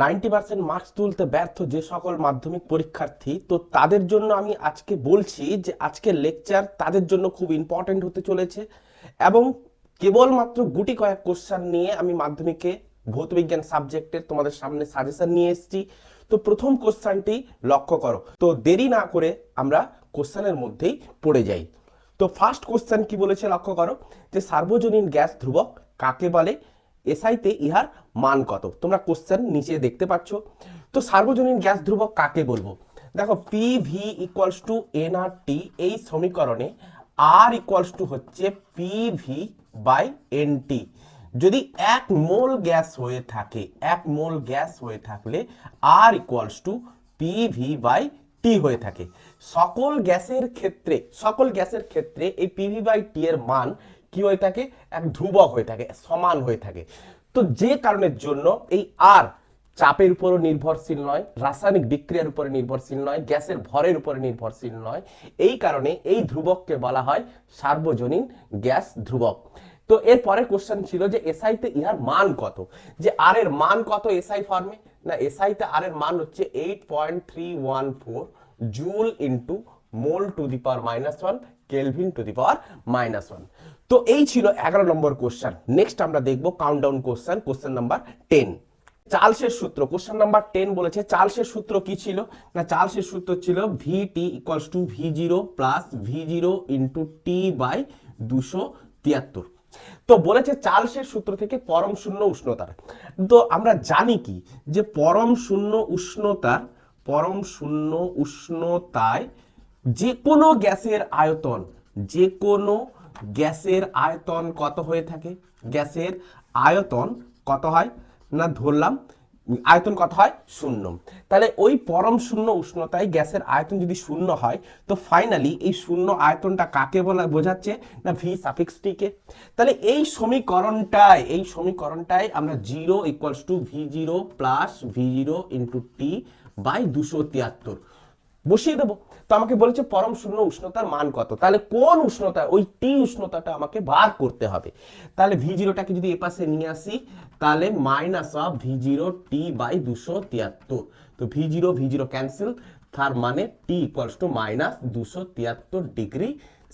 Ninety percent marks তুলতে ব্যর্থ যে সকল মাধ্যমিক পরীক্ষার্থী, তো তাদের জন্য আমি আজকে বলছি যে আজকের লেকচার তাদের জন্য খুব ইম্পর্টেন্ট হতে চলেছে এবং কেবলমাত্র গুটি কয়েক কোশ্চান নিয়ে আমি মাধ্যমিকে ভৌতবিজ্ঞান সাবজেক্টের তোমাদের সামনে সাজেশন নিয়ে এসেছি। তো প্রথম কোশ্চানটি লক্ষ্য করো। তো দেরি না করে আমরা কোশ্চানের মধ্যেই পড়ে যাই। তো ফার্স্ট কোশ্চেন কি বলেছে লক্ষ্য করো? যে সার্বজনীন গ্যাস ধ্রুবক কাকে বলে? এসআইতে ইহার মান কত? তোমরা কোশ্চেন নিচে দেখতে পাচ্ছ। তো সার্বজনীন গ্যাস ধ্রুবক কাকে বলব? দেখো P V equals to R T এই সমীকরণে আর ইকুয়ালস টু হচ্ছে P V by N T যদি এক মোল গ্যাস হয়ে থাকে, এক মোল গ্যাস হয়ে থাকলে R equals to P V by T হয়ে থাকে। সকল গ্যাসের ক্ষেত্রে, সকল গ্যাসের ক্ষেত্রে এই পিভি বাই টি এর মান কি হয়ে থাকে? এক ধ্রুবক হয়ে থাকে, সমান হয়ে থাকে। তো যে কারণের জন্য এই আর চাপের উপরও নির্ভরশীল নয়, রাসায়নিক বিক্রিয়ার উপরে নির্ভরশীল নয়, গ্যাসের ভরের উপরে নির্ভরশীল নয়। এই কারণে এই ধ্রুবককে বলা হয় সার্বজনীন গ্যাস ধ্রুবক। তো এর পরের কোশ্চেন ছিল যে এসআই তে ইহার মান কত? যে আর এর মান কত এসআই ফর্মে না এসআই তে আর এর মান হচ্ছে eight point three one four joule into mole to the power minus one, kelvin to the power minus one. তো এই ছিল এগারো নম্বর কোশ্চেন। নেক্সট আমরা দেখব countdown question question number ten চার্লসের সূত্র, কোশ্চেন নাম্বার টেন বলেছে, চার্লসের সূত্র কি ছিল? না, চার্লসের সূত্র ছিল V T equals to V zero plus V zero into T by দুশো তিয়াত্তর। তো বলেছে চার্লসের সূত্র থেকে পরম শূন্য উষ্ণতার। তো আমরা জানি কি? যে পরম শূন্য উষ্ণতার, পরম শূন্য উষ্ণতায় যে কোনো গ্যাসের আয়তন যে কোনো গ্যাসের আয়তন কত হয়ে থাকে? গ্যাসের আয়তন কত হয়? না, ধরলাম, আয়তন কত হয়? শূন্য। তাহলে ওই পরম শূন্য উষ্ণতায় গ্যাসের আয়তন যদি শূন্য হয়, তো ফাইনালি এই শূন্য আয়তনটা কাকে বলা, বোঝাচ্ছে? না ভি সাফিক্স টিকে তাহলে এই সমীকরণটায় এই সমীকরণটায় আমরা zero equals to V zero plus V zero into T by দুশো তিয়াত্তর। বসিয়ে দেবো। তো আমাকে বলেছে, পরম শূন্য উষ্ণতার মান কত? তাহলে কোন উষ্ণতা? ওই টি উষ্ণতাটা আমাকে বার করতে হবে। তাহলে ভি জিরোটাকে যদি এপাশে নিয়ে আসি, তাহলে minus of V zero T by দুশো তিয়াত্তর। তো V zero V zero cancel তার মানে টি ইকুয়ালস টু মাইনাস দুশো তিয়াত্তর ডিগ্রি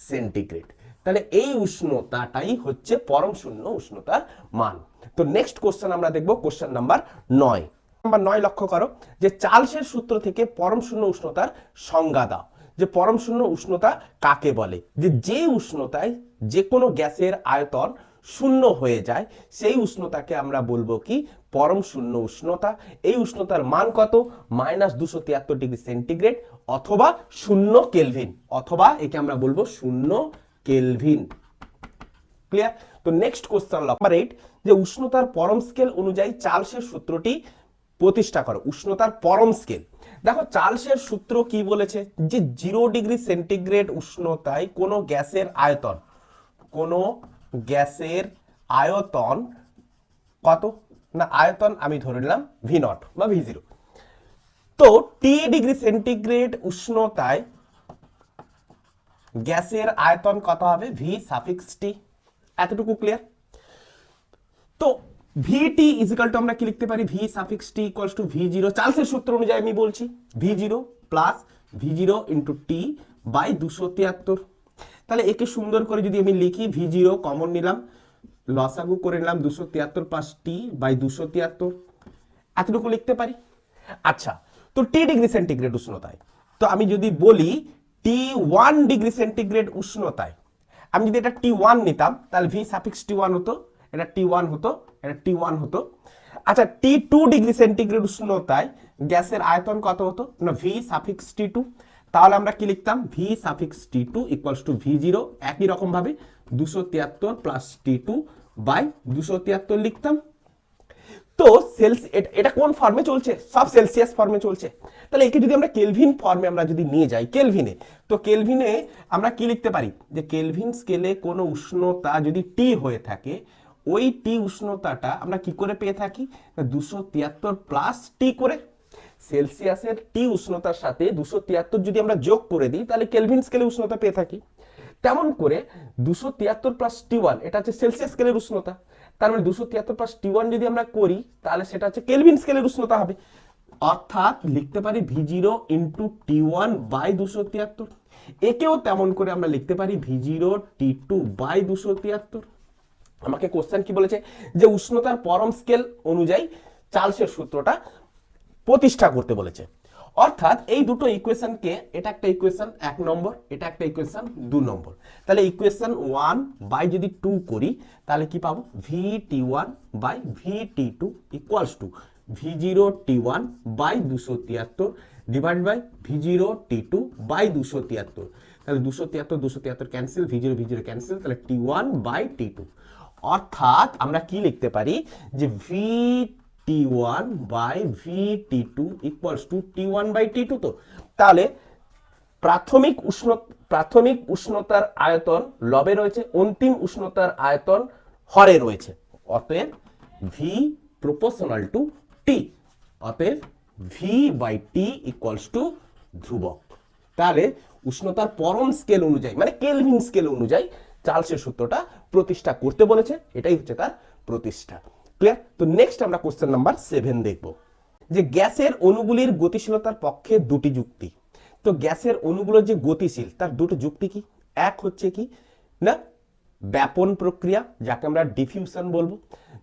সেন্টিগ্রেড তাহলে এই উষ্ণতাটাই হচ্ছে পরম শূন্য উষ্ণতার মান। তো নেক্সট কোশ্চেন আমরা দেখব কোশ্চেন নাম্বার নয়। নাম্বার নয় লক্ষ্য করো, যে চার্লসের সূত্র থেকে পরম শূন্য উষ্ণতার সংজ্ঞা দাও। যে পরম শূন্য উষ্ণতা কাকে বলে? যে যে উষ্ণতায় যে কোনো গ্যাসের আয়তন শূন্য হয়ে যায়, সেই উষ্ণতাকে আমরা বলব কি? পরম শূন্য উষ্ণতা। এই উষ্ণতার মান কত? মাইনাস দুশো তিয়াত্তর ডিগ্রি সেন্টিগ্রেড অথবা শূন্য কেলভিন। অথবা একে আমরা বলব শূন্য কেলভিন। ক্লিয়ার? তো নেক্সট কোশ্চেন নাম্বার এইট, যে উষ্ণতার পরম স্কেল অনুযায়ী চার্লসের সূত্রটি প্রতিষ্ঠা করো, উষ্ণতার পরম স্কেল দেখো, চার্লসের সূত্র কি বলেছে? যে জিরো ডিগ্রি সেন্টিগ্রেড উষ্ণতায় কোনো গ্যাসের আয়তন, কোনো গ্যাসের আয়তন কত? না, আয়তন আমি ধরে নিলাম ভি নট বা ভি জিরো তো টি ডিগ্রি সেন্টিগ্রেড উষ্ণতায় গ্যাসের আয়তন কত হবে? ভি সাফিক্স টি এতটুকু ক্লিয়ার তো ভিটি ইজিক্যাল টু আমরা কি লিখতে পারি? V suffix T equals to V zero চার্লসের সূত্র অনুযায়ী আমি বলছি। V zero plus V zero into T by দুশো তিয়াত্তর। তাহলে একে সুন্দর করে যদি আমি লিখি ভি জিরো কমন নিলাম লসাগু করে নিলাম, দুশো তিয়াত্তর প্লাস টি বাই দুশো তিয়াত্তর। এতটুকু লিখতে পারি? আচ্ছা তো টি ডিগ্রি সেন্টিগ্রেড উষ্ণতায়। তো আমি যদি বলি টি ওয়ান ডিগ্রি সেন্টিগ্রেড উষ্ণতায়, আমি যদি এটা টি ওয়ান নিতাম, তাহলে ভি সাফিক্স টি ওয়ান হতো এটা টি ওয়ান হতো, এটা টি ওয়ান হতো। আচ্ছা টি টু ডিগ্রি সেন্টিগ্রেড উষ্ণতায় গ্যাসের আয়তন কত হতো? না ভি সাফিক্স টি টু তাহলে আমরা কি লিখতাম? V suffix T two equals to V zero একই রকম ভাবে দুশো তিয়াত্তর প্লাস টি টু বাই দুশো তিয়াত্তর লিখতাম। তো সেলস এটা কোন ফর্মে চলছে? সব সেলসিয়াস ফর্মে চলছে। তাহলে একে যদি আমরা কেলভিন ফর্মে আমরা যদি নিয়ে যাই কেলভিনে তো কেলভিনে আমরা কি লিখতে পারি? যে কেলভিন স্কেলে কোনো উষ্ণতা যদি টি হয়ে থাকে ওই টি উষ্ণতাটা আমরা কি করে পেয়ে থাকি? দুশো তিয়াত্তর প্লাস টি করে সেলসিয়াসের টি উষ্ণতার সাথে দুশো তিয়াত্তর যদি আমরা যোগ করে দিই, তাহলে কেলভিন স্কেলে উষ্ণতা পেয়ে থাকি। তেমন করে দুশো তিয়াত্তর প্লাস টি ওয়ান এটা হচ্ছে সেলসিয়াস স্কেলের উষ্ণতা। তার মানে দুশো তিয়াত্তর প্লাস টি ওয়ান যদি আমরা করি, তাহলে সেটা হচ্ছে কেলভিন স্কেলের উষ্ণতা হবে। অর্থাৎ লিখতে পারি V zero into T one by দুশো তিয়াত্তর। একেও তেমন করে আমরা লিখতে পারি V zero T two by দুশো তিয়াত্তর। আমাকে কোশ্চেন কি বলেছে? যে উষ্ণতার পরম স্কেল অনুযায়ী চার্লসের সূত্রটা প্রতিষ্ঠা করতে বলেছে। অর্থাৎ এই দুটো ইকুয়েশনকে এটা একটা ইকুয়েশন এক নম্বর, এটা একটা ইকুয়েশন দু নম্বর। তাহলে ইকুয়েশন ওয়ান বাই যদি টু করি, তাহলে কি পাবো? V T one by V T two equals to V zero T one by দুশো তিয়াত্তর divide by V zero T two by দুশো তিয়াত্তর। তাহলে দুশো তিয়াত্তর দুশো তিয়াত্তর cancel V zero V zero cancel তাহলে T one by T two অর্থাৎ আমরা কি লিখতে পারি? যে V T one by V T two equals to T one by T two তো। তাহলে প্রাথমিক উষ্ণ, প্রাথমিক উষ্ণতার আয়তন লবে রয়েছে, অন্তিম উষ্ণতার আয়তন হরে রয়েছে। অতএব ভি প্রপোর্শনাল টু টি অতএব V by T equals to ধ্রুবক। তাহলে উষ্ণতার পরম স্কেল অনুযায়ী মানে কেলভিন স্কেল অনুযায়ী চার্লসের সূত্রটা প্রতিষ্ঠা করতে বলেছে, এটাই হচ্ছে তার প্রতিষ্ঠা। ক্লিয়ার তো নেক্সট আমরা কোশ্চেন নাম্বার সেভেন দেখব। যে গ্যাসের অণুগুলির গতিশীলতার পক্ষে দুটি যুক্তি। তো গ্যাসের অণুগুলো যে গতিশীল, তার দুটো যুক্তি কি? এক হচ্ছে কি? না, ব্যাপন প্রক্রিয়া, যাকে আমরা ডিফিউশন বলব।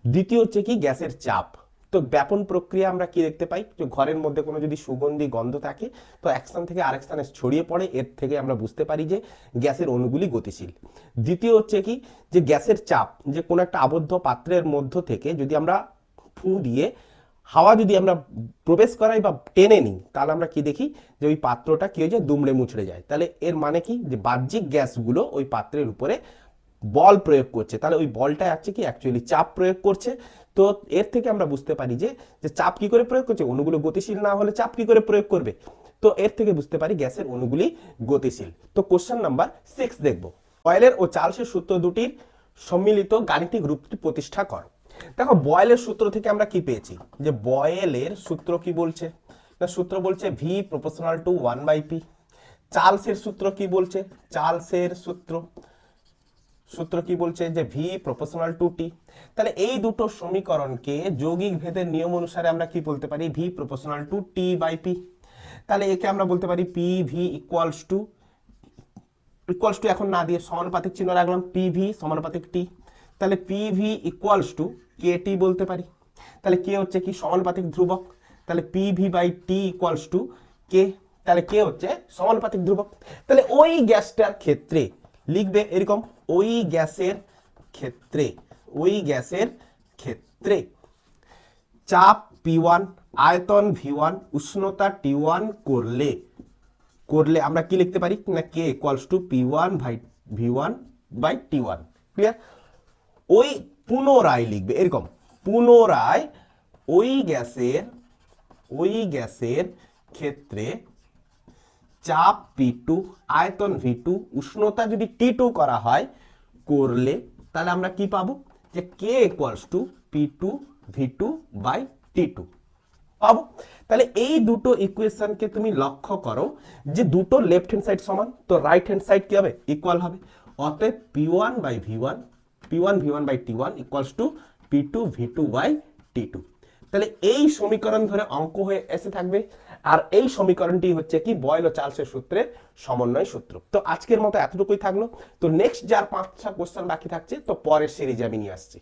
দ্বিতীয় হচ্ছে কি? গ্যাসের চাপ। তো ব্যাপন প্রক্রিয়া আমরা কি দেখতে পাই? যে ঘরের মধ্যে কোনো যদি সুগন্ধি গন্ধ থাকে, তো এক স্থান থেকে আরেক স্থানে ছড়িয়ে পড়ে, এর থেকে আমরা বুঝতে পারি যে গ্যাসের অণুগুলি গতিশীল। দ্বিতীয় হচ্ছে কি? যে গ্যাসের চাপ, যে কোনো একটা আবদ্ধ পাত্রের মধ্য থেকে যদি আমরা ফু দিয়ে হাওয়া যদি আমরা প্রবেশ করাই বা টেনে নিই, তাহলে আমরা কি দেখি? যে ওই পাত্রটা কি হয়ে যায়? দুমড়ে মুচড়ে যায়। তাহলে এর মানে কি? যে বাহ্যিক গ্যাসগুলো ওই পাত্রের উপরে বল প্রয়োগ করছে। তাহলে ওই বলটা আছে কি? অ্যাকচুয়ালি চাপ প্রয়োগ করছে। তো এর থেকে আমরা বুঝতে পারি যে যে চাপ কি করে প্রয়োগ করছে? অণুগুলো গতিশীল না হলে চাপ কি করে প্রয়োগ করবে? তো এর থেকে বুঝতে পারি গ্যাসের অণুগুলি গতিশীল। তো কোশ্চেন নাম্বার সিক্স দেখব। অয়েলের ও চার্লসের সূত্র দুটির সম্মিলিত গাণিতিক রূপটি প্রতিষ্ঠা কর। দেখো, বয়েলের সূত্র থেকে আমরা কি পেয়েছি? যে বয়েলের সূত্র কি বলছে? না, সূত্র বলছে V proportional to one by P চার্লসের সূত্র কি বলছে? চার্লসের সূত্র। সূত্র কি বলছে যে ভি প্রপোর্শনাল টু টি তাহলে এই দুটো সমীকরণকে যৌগিক ভেদের নিয়ম অনুসারে আমরা কি বলতে পারি? V proportional to T by P তাহলে একে আমরা বলতে পারি P V equals to equals to এখন না দিয়ে সমানুপাতিক চিহ্ন রাখলাম পি ভি সমানুপাতিক টি তাহলে P V equals to K T বলতে পারি। তাহলে কে হচ্ছে কি? সমানুপাতিক ধ্রুবক। তাহলে P V by T equals to K তাহলে কে হচ্ছে সমানুপাতিক ধ্রুবক। তাহলে ওই গ্যাসটার ক্ষেত্রে লিখবে এরকম ওই গ্যাসের ক্ষেত্রে, ওই গ্যাসের ক্ষেত্রে। চাপ পি ওয়ান, আয়তন ভি ওয়ান, উষ্ণতা টি ওয়ান করলে করলে আমরা কি লিখতে পারি? না, K equals to P one by V one by T one. Clear ওই পুনরায় লিখবে, এরকম, পুনরায় ওই গ্যাসের ওই গ্যাসের ক্ষেত্রে চাপ পি টু আয়তন ভি টু উষ্ণতা যদি টি টু করা হয়, করলে তাহলে আমরা কি পাবো? যে K equals to P two V two by T two পাবো। তাহলে এই দুটো ইকুয়েশনকে তুমি লক্ষ্য করো যে দুটো লেফট হ্যান্ড সাইড সমান, তো রাইট হ্যান্ড সাইড কি হবে? ইকুয়াল হবে। অতএব P one by V one P one V one by T one equals to P two V two by T two তাহলে এই সমীকরণ ধরে অঙ্ক হয়ে এসে থাকবে। আর এই সমীকরণটি হচ্ছে কি বয়েল ও চার্লসের সূত্রে সমন্বয় সূত্র। তো আজকের মতো এতটুকুই থাকল। তো নেক্সট যার পাঁচটা কোশ্চেন বাকি থাকছে, তো পরের সিরিজে আমি নিয়ে আসছি।